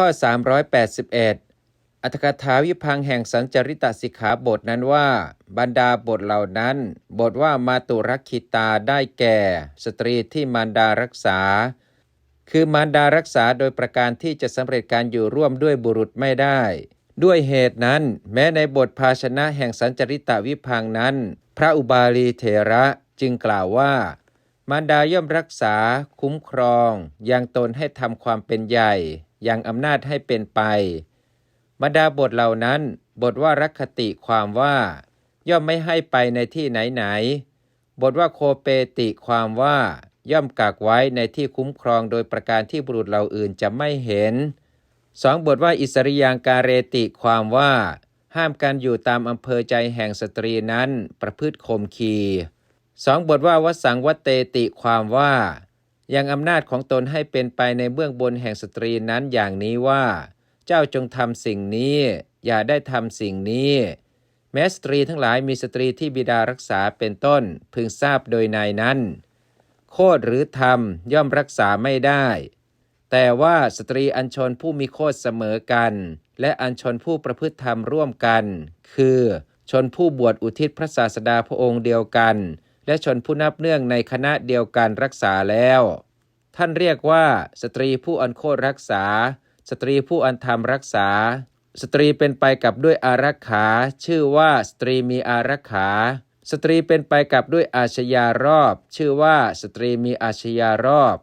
ข้อ 381 อัตถกถาวิพังแห่งสัญจริตสิกขาบทนั้นว่า บรรดาบทเหล่านั้น บทว่ามาตุรักขิตาได้แก่ สตรีที่มารดารักษา คือมารดารักษาโดยประการที่จะสำเร็จการอยู่ร่วมด้วยบุรุษไม่ได้ ด้วยเหตุนั้น แม้ในบทภาชนะแห่งสัญจริตวิพังนั้น พระอุบาลีเถระจึงกล่าวว่ามารดาย่อมรักษาคุ้มครองยังตนให้ทำความเป็นใหญ่ ยังอำนาจให้เป็นไป บรรดาบทเหล่านั้น บทว่ารักขติความว่า ย่อมไม่ให้ไปในที่ไหนไหนๆบทว่าโคเปติความว่า ย่อมกักไว้ในที่คุ้มครองโดยประการที่บุรุษเหล่าอื่นจะไม่เห็นสองบทว่าอิสริยังการเรติความว่า ห้ามการอยู่ตามอำเภอใจแห่งสตรีนั้นประพฤติข่มขีสองบทว่าวสังวเตติความว่า ยังอำนาจของตนให้เป็นไปในเบื้องบนแห่งสตรีนั้นอย่างนี้ว่า เจ้าจงทำสิ่งนี้ อย่าได้ทำสิ่งนี้ แม้สตรีทั้งหลายมีสตรีที่บิดารักษาเป็นต้นพึงทราบโดยในนั้น โคดหรือธรรมย่อมรักษาไม่ได้ แต่ว่าสตรีอัญชนผู้มีโคดเสมอกัน และอัญชนผู้ประพฤติธรรมร่วมกัน คือชนผู้บวชอุทิศพระศาสดาพระองค์เดียวกัน และชนผู้นับเนื่องในคณะเดียวกันรักษาแล้ว ท่านเรียกว่า สตรีผู้อันโคดรักษา สตรีผู้อันธรรมรักษา สตรีเป็นไปกับด้วยอารักขา ชื่อว่าสตรีมีอารักขา สตรีเป็นไปกับด้วยอาชญารอบ ชื่อว่าสตรีมีอาชญารอบ